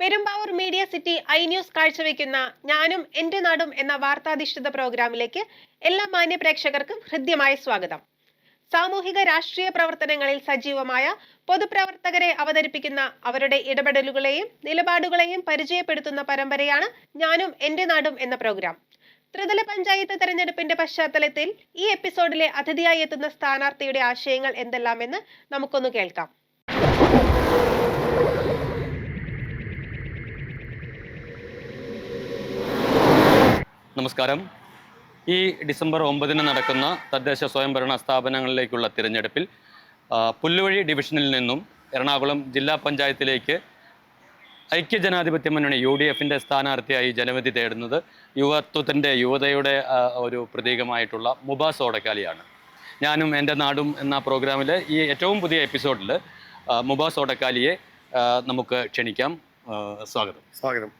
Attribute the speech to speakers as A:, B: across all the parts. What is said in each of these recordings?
A: Perumbavoor media city I news കാഴ്ചവെക്കുന്ന ഞാനും എൻ്റെ നാടും എന്ന വാർത്താധിഷ്ഠിത പ്രോഗ്രാമിലേക്ക് എല്ലാ മാന്യ പ്രേക്ഷകർക്കും ഹൃദ്യമായ സ്വാഗതം സാമൂഹിക രാഷ്ട്രീയ പ്രവർത്തനങ്ങളിൽ സജീവമായ പൊതുപ്രവർത്തകരെ അവതരിപ്പിക്കുന്ന അവരുടെ ഇടപെടലുകളെയും നിലപാടുകളെയും പരിചയപ്പെടുത്തുന്ന പരമ്പരയാണ് ഞാനും എൻ്റെ നാടും എന്ന പ്രോഗ്രാം ത്രിതല പഞ്ചായത്ത് തെരഞ്ഞെടുപ്പിന്റെ പശ്ചാത്തലത്തിൽ ഈ എപ്പിസോഡിലെ അതിഥിയായി എത്തുന്ന സ്ഥാനാർത്ഥിയുടെ ആശയങ്ങൾ എന്തെല്ലാമെന്ന് നമുക്കൊന്ന് കേൾക്കാം
B: നമസ്കാരം ഈ ഡിസംബർ ഒമ്പതിന് നടക്കുന്ന തദ്ദേശ സ്വയംഭരണ സ്ഥാപനങ്ങളിലേക്കുള്ള തിരഞ്ഞെടുപ്പിൽ പുല്ലുവഴി ഡിവിഷനിൽ നിന്നും എറണാകുളം ജില്ലാ പഞ്ചായത്തിലേക്ക് ഐക്യജനാധിപത്യ മുന്നണി യു ഡി എഫിൻ്റെ സ്ഥാനാർത്ഥിയായി ജനവിധി തേടുന്നത് യുവത്വത്തിൻ്റെ യുവതയുടെ ഒരു പ്രതീകമായിട്ടുള്ള മുബാസ് ഓടക്കാലിയാണ് ഞാനും എൻ്റെ നാടും എന്ന പ്രോഗ്രാമിലെ ഈ ഏറ്റവും പുതിയ എപ്പിസോഡിൽ മുബാസ് ഓടക്കാലിയെ നമുക്ക് ക്ഷണിക്കാം സ്വാഗതം
C: സ്വാഗതം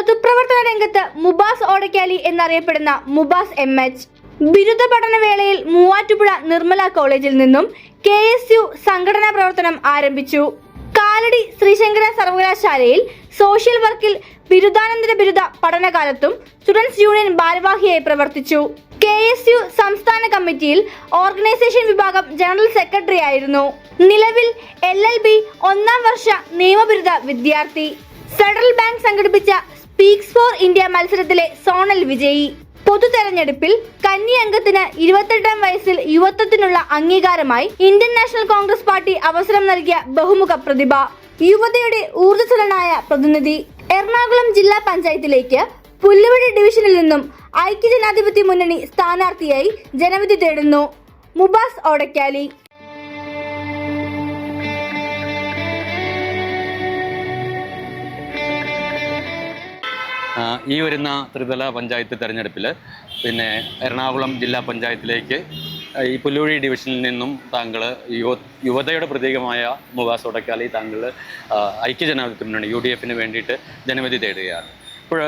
A: പൊതുപ്രവർത്തന രംഗത്ത് മുബാസ് ഓടക്കാലി എന്നറിയപ്പെടുന്ന മുബാസ് എം എച്ച് ബിരുദ പഠനവേളയിൽ മൂവാറ്റുപുഴ നിർമ്മല കോളേജിൽ നിന്നും കെ എസ് യു സംഘടനാ പ്രവർത്തനം ആരംഭിച്ചു കാലടി ശ്രീശങ്കര സർവകലാശാലയിൽ സോഷ്യൽ വർക്കിൽ ബിരുദാനന്തര ബിരുദ പഠനകാലത്തും സ്റ്റുഡൻസ് യൂണിയൻ ഭാരവാഹിയായി പ്രവർത്തിച്ചു കെ എസ് യു സംസ്ഥാന കമ്മിറ്റിയിൽ ഓർഗനൈസേഷൻ വിഭാഗം ജനറൽ സെക്രട്ടറി ആയിരുന്നു നിലവിൽ എൽ എൽ ബി ഒന്നാം വർഷ നിയമബിരുദ വിദ്യാർത്ഥി ഫെഡറൽ ബാങ്ക് സംഘടിപ്പിച്ച സ്പീക്സ് ഫോർ ഇന്ത്യ മത്സരത്തിലെ സോണൽ വിജയി പൊതു തെരഞ്ഞെടുപ്പിൽ കന്നി അംഗത്തിന് ഇരുപത്തെട്ടാം വയസ്സിൽ യുവത്വത്തിനുള്ള അംഗീകാരമായി ഇന്ത്യൻ നാഷണൽ കോൺഗ്രസ് പാർട്ടി അവസരം നൽകിയ ബഹുമുഖ പ്രതിഭ യുവതയുടെ ഊർജ്ജസ്വലനായ പ്രതിനിധി എറണാകുളം ജില്ലാ പഞ്ചായത്തിലേക്ക് പുല്ലുവഴി ഡിവിഷനിൽ നിന്നും ഐക്യജനാധിപത്യ മുന്നണി സ്ഥാനാർത്ഥിയായി ജനവിധി തേടുന്നു മുബാസ് ഓടക്കാലി
B: ഈ വരുന്ന ത്രിതല പഞ്ചായത്ത് തെരഞ്ഞെടുപ്പിൽ പിന്നെ എറണാകുളം ജില്ലാ പഞ്ചായത്തിലേക്ക് ഈ പുല്ലുവഴി ഡിവിഷനിൽ നിന്നും താങ്കൾ യുവ യുവതയുടെ പ്രതീകമായ മുവാസ് താങ്കൾ ഐക്യജനാധിപത്യ മുന്നണി യു ഡി എഫിന് വേണ്ടിയിട്ട് ജനവിധി തേടുകയാണ് ഇപ്പോൾ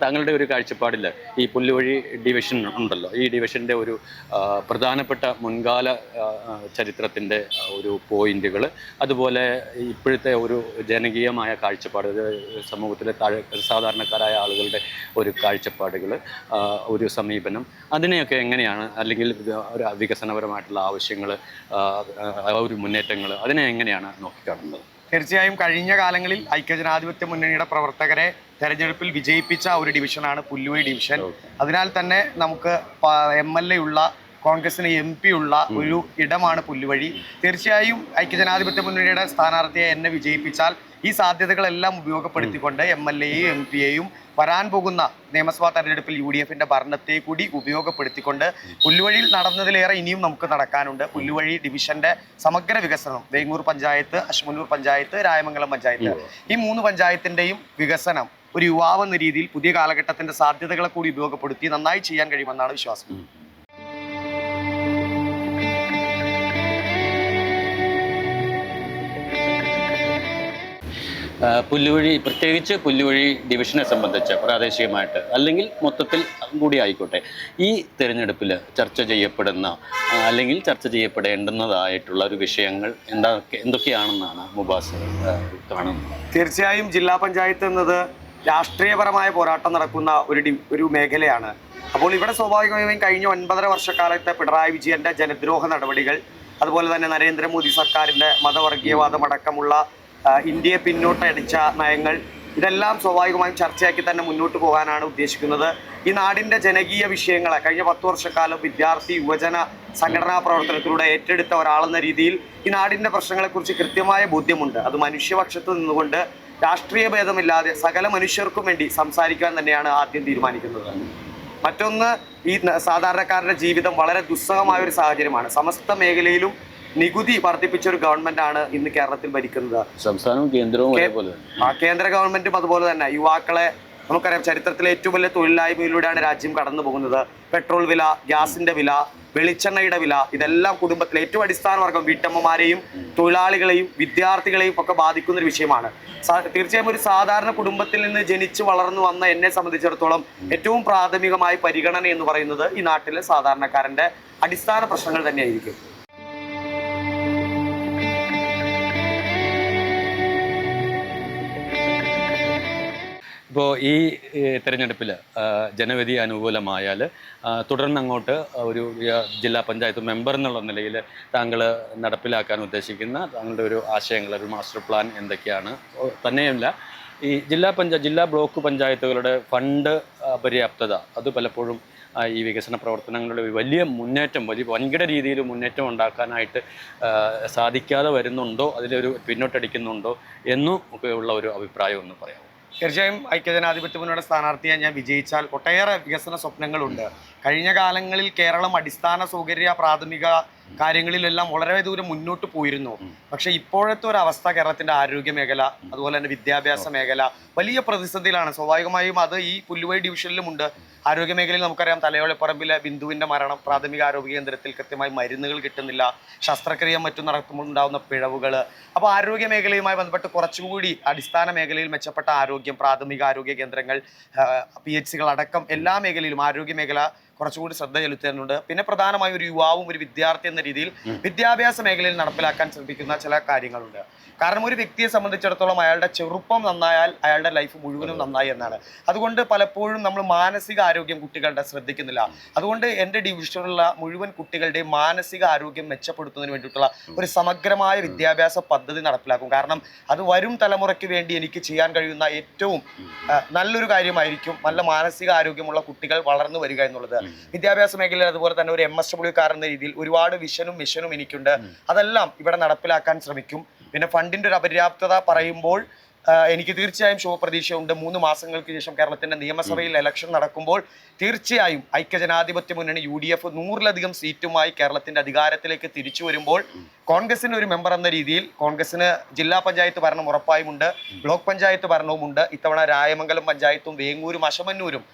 B: താങ്കളുടെ ഒരു കാഴ്ചപ്പാടിൽ ഈ പുല്ലുവഴി ഡിവിഷൻ ഉണ്ടല്ലോ ഈ ഡിവിഷൻ്റെ ഒരു പ്രധാനപ്പെട്ട മുൻകാല ചരിത്രത്തിൻ്റെ ഒരു പോയിന്റുകൾ അതുപോലെ ഇപ്പോഴത്തെ ഒരു ജനകീയമായ കാഴ്ചപ്പാട് സമൂഹത്തിലെ താഴെ സാധാരണക്കാരായ ആളുകളുടെ ഒരു കാഴ്ചപ്പാടുകൾ ഒരു സമീപനം അതിനെയൊക്കെ എങ്ങനെയാണ് അല്ലെങ്കിൽ ഒരു വികസനപരമായിട്ടുള്ള ആവശ്യങ്ങൾ ഒരു മുന്നേറ്റങ്ങൾ അതിനെ എങ്ങനെയാണ് നോക്കിക്കാണുന്നത്
C: തീർച്ചയായും കഴിഞ്ഞ കാലങ്ങളിൽ ഐക്യജനാധിപത്യ മുന്നണിയുടെ പ്രവർത്തകരെ തെരഞ്ഞെടുപ്പിൽ വിജയിപ്പിച്ച ഒരു ഡിവിഷനാണ് പുല്ലുവൈ ഡിവിഷൻ അതിനാൽ തന്നെ നമുക്ക് എം എൽ എ ഉള്ള കോൺഗ്രസിന് എം പി ഉള്ള ഒരു ഇടമാണ് പുല്ലുവഴി തീർച്ചയായും ഐക്യജനാധിപത്യ മുന്നണിയുടെ സ്ഥാനാർത്ഥിയെ എന്നെ വിജയിപ്പിച്ചാൽ ഈ സാധ്യതകളെല്ലാം ഉപയോഗപ്പെടുത്തിക്കൊണ്ട് എം എൽ എയും എം പി എയും വരാൻ പോകുന്ന നിയമസഭാ തെരഞ്ഞെടുപ്പിൽ യു ഡി എഫിന്റെ ഭരണത്തെ കൂടി ഉപയോഗപ്പെടുത്തിക്കൊണ്ട് പുല്ലുവഴിയിൽ നടന്നതിലേറെ ഇനിയും നമുക്ക് നടക്കാനുണ്ട് പുല്ലുവഴി ഡിവിഷന്റെ സമഗ്ര വികസനം വേങ്ങൂർ പഞ്ചായത്ത് അശ്മന്നൂർ പഞ്ചായത്ത് രായമംഗലം പഞ്ചായത്ത് ഈ മൂന്ന് പഞ്ചായത്തിന്റെയും വികസനം ഒരു യുവാവ് എന്ന രീതിയിൽ പുതിയ കാലഘട്ടത്തിന്റെ സാധ്യതകളെ കൂടി ഉപയോഗപ്പെടുത്തി നന്നായി ചെയ്യാൻ കഴിയുമെന്നാണ് വിശ്വാസം
B: പുല്ലുവഴി പ്രത്യേകിച്ച് പുല്ലുവഴി ഡിവിഷനെ സംബന്ധിച്ച് പ്രാദേശികമായിട്ട് അല്ലെങ്കിൽ മൊത്തത്തിൽ കൂടി ആയിക്കോട്ടെ ഈ തിരഞ്ഞെടുപ്പിൽ ചർച്ച ചെയ്യപ്പെടുന്ന അല്ലെങ്കിൽ ചർച്ച ചെയ്യപ്പെടേണ്ടുന്നതായിട്ടുള്ള ഒരു വിഷയങ്ങൾ എന്താ എന്തൊക്കെയാണെന്നാണ് മുബാസ്
C: കാണുന്നത് തീർച്ചയായും ജില്ലാ പഞ്ചായത്ത് എന്നത് രാഷ്ട്രീയപരമായ പോരാട്ടം നടക്കുന്ന ഒരു ഒരു മേഖലയാണ് അപ്പോൾ ഇവിടെ സ്വാഭാവികമായും കഴിഞ്ഞ ഒൻപതര വർഷക്കാലത്തെ പിണറായി വിജയന്റെ ജനദ്രോഹ നടപടികൾ അതുപോലെ തന്നെ നരേന്ദ്രമോദി സർക്കാരിന്റെ മതവർഗീയവാദമടക്കമുള്ള ഇന്ത്യയെ പിന്നോട്ടടിച്ച നയങ്ങൾ ഇതെല്ലാം സ്വാഭാവികമായും ചർച്ചയാക്കി തന്നെ മുന്നോട്ട് പോകാനാണ് ഉദ്ദേശിക്കുന്നത് ഈ നാടിൻ്റെ ജനകീയ വിഷയങ്ങളെ കഴിഞ്ഞ പത്ത് വർഷക്കാലം വിദ്യാർത്ഥി യുവജന സംഘടനാ പ്രവർത്തനത്തിലൂടെ ഏറ്റെടുത്ത ഒരാളെന്ന രീതിയിൽ ഈ നാടിൻ്റെ പ്രശ്നങ്ങളെക്കുറിച്ച് കൃത്യമായ ബോധ്യമുണ്ട് അത് മനുഷ്യപക്ഷത്ത് നിന്നുകൊണ്ട് രാഷ്ട്രീയ ഭേദമില്ലാതെ സകല മനുഷ്യർക്കും വേണ്ടി സംസാരിക്കാൻ തന്നെയാണ് ആദ്യം തീരുമാനിക്കുന്നത് മറ്റൊന്ന് ഈ സാധാരണക്കാരുടെ ജീവിതം വളരെ ദുസ്സഹമായ ഒരു സാഹചര്യമാണ് സമസ്ത മേഖലയിലും നികുതി വർദ്ധിപ്പിച്ച ഒരു ആണ് ഇന്ന് കേരളത്തിൽ ഭരിക്കുന്നത്
B: സംസ്ഥാനവും കേന്ദ്രവും
C: കേന്ദ്ര ഗവൺമെന്റും അതുപോലെ തന്നെ യുവാക്കളെ നമുക്കറിയാം ചരിത്രത്തിലെ ഏറ്റവും വലിയ തൊഴിലില്ലായ്മയിലൂടെയാണ് രാജ്യം കടന്നു പോകുന്നത് പെട്രോൾ വില ഗ്യാസിന്റെ വില വെളിച്ചെണ്ണയുടെ വില ഇതെല്ലാം കുടുംബത്തിലെ ഏറ്റവും അടിസ്ഥാന വർഗം വീട്ടമ്മമാരെയും തൊഴിലാളികളെയും വിദ്യാർത്ഥികളെയും ഒക്കെ ബാധിക്കുന്ന ഒരു വിഷയമാണ് തീർച്ചയായും ഒരു സാധാരണ കുടുംബത്തിൽ നിന്ന് ജനിച്ചു വളർന്നു വന്ന എന്നെ സംബന്ധിച്ചിടത്തോളം ഏറ്റവും പ്രാഥമികമായ പരിഗണന എന്ന് പറയുന്നത് ഈ നാട്ടിലെ സാധാരണക്കാരന്റെ അടിസ്ഥാന പ്രശ്നങ്ങൾ തന്നെയായിരിക്കും
B: ഇപ്പോൾ ഈ തിരഞ്ഞെടുപ്പിൽ ജനവിധി അനുകൂലമായാൽ തുടർന്ന് അങ്ങോട്ട് ഒരു ജില്ലാ പഞ്ചായത്ത് മെമ്പർ എന്നുള്ള നിലയിൽ താങ്കൾ നടപ്പിലാക്കാൻ ഉദ്ദേശിക്കുന്ന താങ്കളുടെ ഒരു ആശയങ്ങൾ ഒരു മാസ്റ്റർ പ്ലാൻ എന്തൊക്കെയാണ് തന്നെയല്ല ഈ ജില്ലാ പഞ്ചായത്ത് ജില്ലാ ബ്ലോക്ക് പഞ്ചായത്തുകളുടെ ഫണ്ട് അപര്യാപ്തത അത് പലപ്പോഴും ഈ വികസന പ്രവർത്തനങ്ങളുടെ വലിയ മുന്നേറ്റം വലിയ വൻകിട രീതിയിൽ മുന്നേറ്റം ഉണ്ടാക്കാനായിട്ട് സാധിക്കാതെ വരുന്നുണ്ടോ അതിലൊരു പിന്നോട്ടടിക്കുന്നുണ്ടോ എന്നും ഒക്കെയുള്ള ഒരു അഭിപ്രായം ഒന്ന് പറയാമോ
C: തീർച്ചയായും ഐക്യജനാധിപത്യ മുന്നണിയുടെ സ്ഥാനാർത്ഥിയെ ഞാൻ വിജയിച്ചാൽ ഒട്ടേറെ വികസന സ്വപ്നങ്ങളുണ്ട് കഴിഞ്ഞ കാലങ്ങളിൽ കേരളം അടിസ്ഥാന സൗകര്യ പ്രാഥമിക കാര്യങ്ങളിലെല്ലാം വളരെ ദൂരം മുന്നോട്ട് പോയിരുന്നു പക്ഷെ ഇപ്പോഴത്തെ ഒരു അവസ്ഥ കേരളത്തിന്റെ ആരോഗ്യ മേഖല അതുപോലെ തന്നെ വിദ്യാഭ്യാസ മേഖല വലിയ പ്രതിസന്ധിയിലാണ് സ്വാഭാവികമായും അത് ഈ പുല്ലുവൈ ഉണ്ട് ആരോഗ്യ മേഖലയിൽ നമുക്കറിയാം തലയോളപ്പറമ്പിലെ ബിന്ദുവിന്റെ മരണം പ്രാഥമിക ആരോഗ്യ കേന്ദ്രത്തിൽ കൃത്യമായി മരുന്നുകൾ കിട്ടുന്നില്ല ശസ്ത്രക്രിയ മറ്റും നടക്കുമ്പോൾ ഉണ്ടാകുന്ന പിഴവുകൾ അപ്പോൾ ആരോഗ്യ മേഖലയുമായി ബന്ധപ്പെട്ട് കുറച്ചുകൂടി അടിസ്ഥാന മേഖലയിൽ മെച്ചപ്പെട്ട ആരോഗ്യം പ്രാഥമിക ആരോഗ്യ കേന്ദ്രങ്ങൾ പി എച്ച് സികൾ അടക്കം എല്ലാ മേഖലയിലും ആരോഗ്യ മേഖല കുറച്ചുകൂടി ശ്രദ്ധ ചെലുത്തേണ്ടതുണ്ട് പിന്നെ പ്രധാനമായും ഒരു യുവാവും ഒരു വിദ്യാർത്ഥി എന്ന രീതിയിൽ വിദ്യാഭ്യാസ മേഖലയിൽ നടപ്പിലാക്കാൻ ശ്രമിക്കുന്ന ചില കാര്യങ്ങളുണ്ട് കാരണം ഒരു വ്യക്തിയെ സംബന്ധിച്ചിടത്തോളം അയാളുടെ ചെറുപ്പം നന്നായാൽ അയാളുടെ ലൈഫ് മുഴുവനും നന്നായി എന്നാണ് അതുകൊണ്ട് പലപ്പോഴും നമ്മൾ മാനസിക ആരോഗ്യം കുട്ടികളുടെ ശ്രദ്ധിക്കുന്നില്ല അതുകൊണ്ട് എൻ്റെ ഡിവിഷനിലുള്ള മുഴുവൻ കുട്ടികളുടെയും മാനസിക ആരോഗ്യം മെച്ചപ്പെടുത്തുന്നതിന് വേണ്ടിയിട്ടുള്ള ഒരു സമഗ്രമായ വിദ്യാഭ്യാസ പദ്ധതി നടപ്പിലാക്കും കാരണം അത് വരും തലമുറയ്ക്ക് വേണ്ടി എനിക്ക് ചെയ്യാൻ കഴിയുന്ന ഏറ്റവും നല്ലൊരു കാര്യമായിരിക്കും നല്ല മാനസിക ആരോഗ്യമുള്ള കുട്ടികൾ വളർന്നു വരിക എന്നുള്ളത് വിദ്യാഭ്യാസ മേഖലയിൽ അതുപോലെ തന്നെ ഒരു എം എസ് ഡബ്ല്യു കാരെന്ന രീതിയിൽ ഒരുപാട് വിഷനും മിഷനും എനിക്കുണ്ട് അതെല്ലാം ഇവിടെ നടപ്പിലാക്കാൻ ശ്രമിക്കും പിന്നെ ഫണ്ടിന്റെ ഒരു അപര്യാപ്തത പറയുമ്പോൾ എനിക്ക് തീർച്ചയായും ശുഭപ്രതീക്ഷയുണ്ട് മൂന്ന് മാസങ്ങൾക്ക് ശേഷം കേരളത്തിന്റെ നിയമസഭയിൽ ഇലക്ഷൻ നടക്കുമ്പോൾ തീർച്ചയായും ഐക്യജനാധിപത്യ മുന്നണി യു ഡി എഫ് നൂറിലധികം സീറ്റുമായി കേരളത്തിന്റെ അധികാരത്തിലേക്ക് തിരിച്ചു വരുമ്പോൾ കോൺഗ്രസിന് ഒരു മെമ്പർ എന്ന രീതിയിൽ കോൺഗ്രസിന് ജില്ലാ പഞ്ചായത്ത് ഭരണം ഉറപ്പായുമുണ്ട് ബ്ലോക്ക് പഞ്ചായത്ത് ഭരണവുമുണ്ട് ഇത്തവണ രായമംഗലം പഞ്ചായത്തും വേങ്ങൂരും അശമന്നൂരും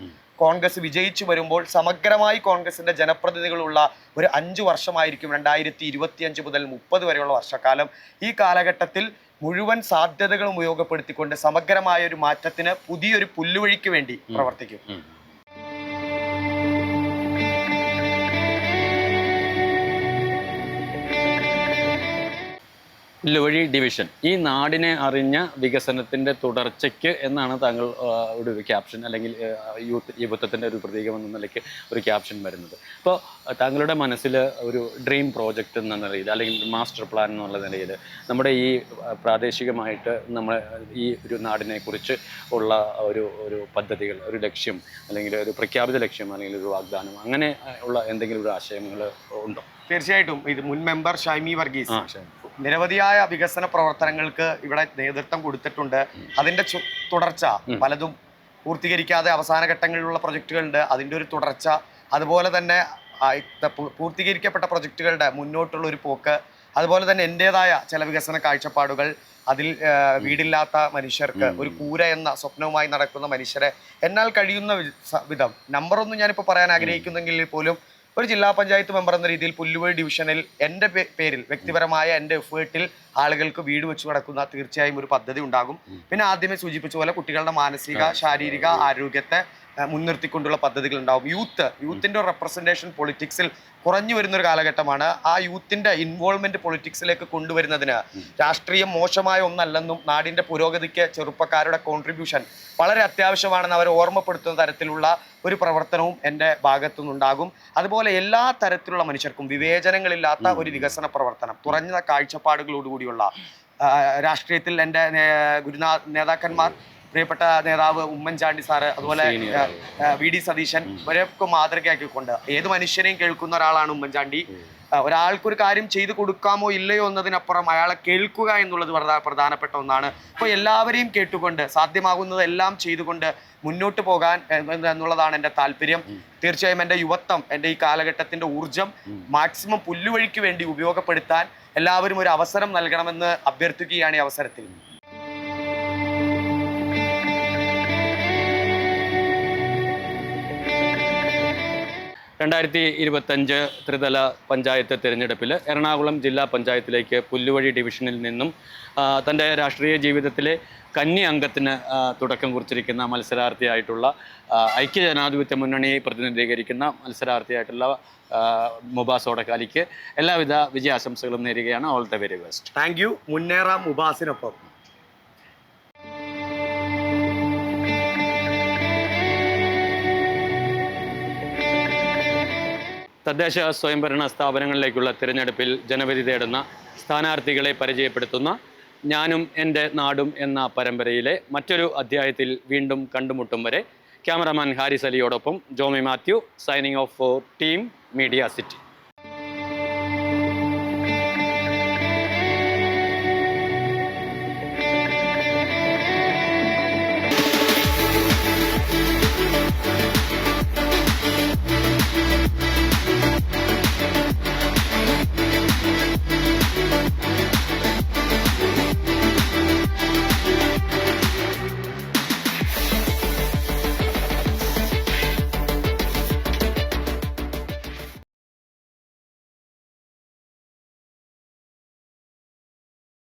C: കോൺഗ്രസ് വിജയിച്ചു വരുമ്പോൾ സമഗ്രമായി കോൺഗ്രസിൻ്റെ ജനപ്രതിനിധികളുള്ള ഒരു അഞ്ച് വർഷമായിരിക്കും രണ്ടായിരത്തി അഞ്ച് മുതൽ മുപ്പത് വരെയുള്ള വർഷക്കാലം ഈ കാലഘട്ടത്തിൽ മുഴുവൻ സാധ്യതകളും ഉപയോഗപ്പെടുത്തിക്കൊണ്ട് സമഗ്രമായ ഒരു മാറ്റത്തിന് പുതിയൊരു പുല്ലുവഴിക്ക് വേണ്ടി പ്രവർത്തിക്കും
B: ലുവഴി ഡിവിഷൻ ഈ നാടിനെ അറിഞ്ഞ വികസനത്തിന്റെ തുടർച്ചയ്ക്ക് എന്നാണ് താങ്കൾ ഒരു ക്യാപ്ഷൻ അല്ലെങ്കിൽ യൂത്ത് യുവത്വത്തിൻ്റെ ഒരു പ്രതീകം എന്ന നിലയ്ക്ക് ഒരു ക്യാപ്ഷൻ വരുന്നത് അപ്പോൾ താങ്കളുടെ മനസ്സിൽ ഒരു ഡ്രീം പ്രോജക്റ്റ് എന്ന നിലയിൽ അല്ലെങ്കിൽ മാസ്റ്റർ പ്ലാൻ എന്നുള്ള നിലയിൽ നമ്മുടെ ഈ പ്രാദേശികമായിട്ട് നമ്മൾ ഈ ഒരു നാടിനെ കുറിച്ച് ഉള്ള ഒരു ഒരു പദ്ധതികൾ ഒരു ലക്ഷ്യം അല്ലെങ്കിൽ ഒരു പ്രഖ്യാപിത ലക്ഷ്യം അല്ലെങ്കിൽ ഒരു വാഗ്ദാനം അങ്ങനെ ഉള്ള എന്തെങ്കിലും ഒരു ആശയങ്ങൾ ഉണ്ടോ
C: തീർച്ചയായിട്ടും ഇത് മുൻ മെമ്പർ ഷൈമി വർഗീസ് നിരവധിയായ വികസന പ്രവർത്തനങ്ങൾക്ക് ഇവിടെ നേതൃത്വം കൊടുത്തിട്ടുണ്ട് അതിന്റെ തുടർച്ച പലതും പൂർത്തീകരിക്കാതെ അവസാന ഘട്ടങ്ങളിലുള്ള പ്രൊജക്റ്റുകളുണ്ട് അതിൻ്റെ ഒരു തുടർച്ച അതുപോലെ തന്നെ പൂർത്തീകരിക്കപ്പെട്ട പ്രൊജക്റ്റുകളുടെ മുന്നോട്ടുള്ള ഒരു പോക്ക് അതുപോലെ തന്നെ എൻ്റെതായ ചില വികസന കാഴ്ചപ്പാടുകൾ അതിൽ വീടില്ലാത്ത മനുഷ്യർക്ക് ഒരു കൂര എന്ന സ്വപ്നവുമായി നടക്കുന്ന മനുഷ്യരെ എന്നാൽ കഴിയുന്ന വിധം നമ്പറൊന്നും ഞാനിപ്പോൾ പറയാൻ ആഗ്രഹിക്കുന്നെങ്കിൽ പോലും ഒരു ജില്ലാ പഞ്ചായത്ത് മെമ്പർ എന്ന രീതിയിൽ പുല്ലുവഴി ഡിവിഷനിൽ എൻ്റെ പേരിൽ വ്യക്തിപരമായ എൻ്റെ എഫേർട്ടിൽ ആളുകൾക്ക് വീട് വെച്ചു കിടക്കുന്ന തീർച്ചയായും ഒരു പദ്ധതി ഉണ്ടാകും പിന്നെ ആദ്യമേ സൂചിപ്പിച്ച പോലെ കുട്ടികളുടെ മാനസിക ശാരീരിക ആരോഗ്യത്തെ മുൻനിർത്തിക്കൊണ്ടുള്ള പദ്ധതികൾ ഉണ്ടാവും യൂത്ത് യൂത്തിന്റെ റെപ്രസെന്റേഷൻ പൊളിറ്റിക്സിൽ കുറഞ്ഞു വരുന്നൊരു കാലഘട്ടമാണ് ആ യൂത്തിന്റെ ഇൻവോൾവ്മെന്റ് പൊളിറ്റിക്സിലേക്ക് കൊണ്ടുവരുന്നതിന് രാഷ്ട്രീയം മോശമായ ഒന്നല്ലെന്നും നാടിന്റെ പുരോഗതിക്ക് ചെറുപ്പക്കാരുടെ കോൺട്രിബ്യൂഷൻ വളരെ അത്യാവശ്യമാണെന്ന് അവർ ഓർമ്മപ്പെടുത്തുന്ന തരത്തിലുള്ള ഒരു പ്രവർത്തനവും എൻ്റെ ഭാഗത്തു നിന്നുണ്ടാകും അതുപോലെ എല്ലാ തരത്തിലുള്ള മനുഷ്യർക്കും വിവേചനങ്ങളില്ലാത്ത ഒരു വികസന പ്രവർത്തനം തുറഞ്ഞ കാഴ്ചപ്പാടുകളോടുകൂടിയുള്ള രാഷ്ട്രീയത്തിൽ എൻ്റെ ഗുരുനാ നേതാക്കന്മാർ പ്രിയപ്പെട്ട നേതാവ് ഉമ്മൻചാണ്ടി സാറ് അതുപോലെ വി ഡി സതീശൻ ഇവരെയൊക്കെ മാതൃകയാക്കിക്കൊണ്ട് ഏത് മനുഷ്യനെയും കേൾക്കുന്ന ഒരാളാണ് ഉമ്മൻചാണ്ടി ഒരാൾക്കൊരു കാര്യം ചെയ്തു കൊടുക്കാമോ ഇല്ലയോ എന്നതിനപ്പുറം അയാളെ കേൾക്കുക എന്നുള്ളത് പ്രധാനപ്പെട്ട ഒന്നാണ് അപ്പോൾ എല്ലാവരെയും കേട്ടുകൊണ്ട് സാധ്യമാകുന്നതെല്ലാം ചെയ്തുകൊണ്ട് മുന്നോട്ട് പോകാൻ എന്നുള്ളതാണ് എൻ്റെ താല്പര്യം തീർച്ചയായും എൻ്റെ യുവത്വം എൻ്റെ ഈ കാലഘട്ടത്തിൻ്റെ ഊർജം മാക്സിമം പുല്ലുവഴിക്ക് വേണ്ടി ഉപയോഗപ്പെടുത്താൻ എല്ലാവരും ഒരു അവസരം നൽകണമെന്ന് അഭ്യർത്ഥിക്കുകയാണ് ഈ അവസരത്തിൽ
B: രണ്ടായിരത്തി ഇരുപത്തഞ്ച് ത്രിതല പഞ്ചായത്ത് തിരഞ്ഞെടുപ്പിൽ എറണാകുളം ജില്ലാ പഞ്ചായത്തിലേക്ക് പുല്ലുവഴി ഡിവിഷനിൽ നിന്നും തൻ്റെ രാഷ്ട്രീയ ജീവിതത്തിലെ കന്നി അംഗത്തിന് തുടക്കം കുറിച്ചിരിക്കുന്ന മത്സരാർത്ഥിയായിട്ടുള്ള ഐക്യ ജനാധിപത്യ മുന്നണിയെ പ്രതിനിധീകരിക്കുന്ന മത്സരാർത്ഥിയായിട്ടുള്ള മുബാസ് ഓടക്കാലിക്ക് എല്ലാവിധ വിജയാശംസകളും നേരുകയാണ് all the very best
C: thank you മുന്നേറാം മുബാസിനൊപ്പം
B: തദ്ദേശ സ്വയംഭരണ സ്ഥാപനങ്ങളിലേക്കുള്ള തിരഞ്ഞെടുപ്പിൽ ജനവിധി തേടുന്ന സ്ഥാനാർത്ഥികളെ പരിചയപ്പെടുത്തുന്ന ഞാനും എൻ്റെ നാടും എന്ന പരമ്പരയിലെ മറ്റൊരു അധ്യായത്തിൽ വീണ്ടും കണ്ടുമുട്ടും വരെ ക്യാമറമാൻ ഹാരിസ് അലിയോടൊപ്പം Jomi Mathew signing off for team media city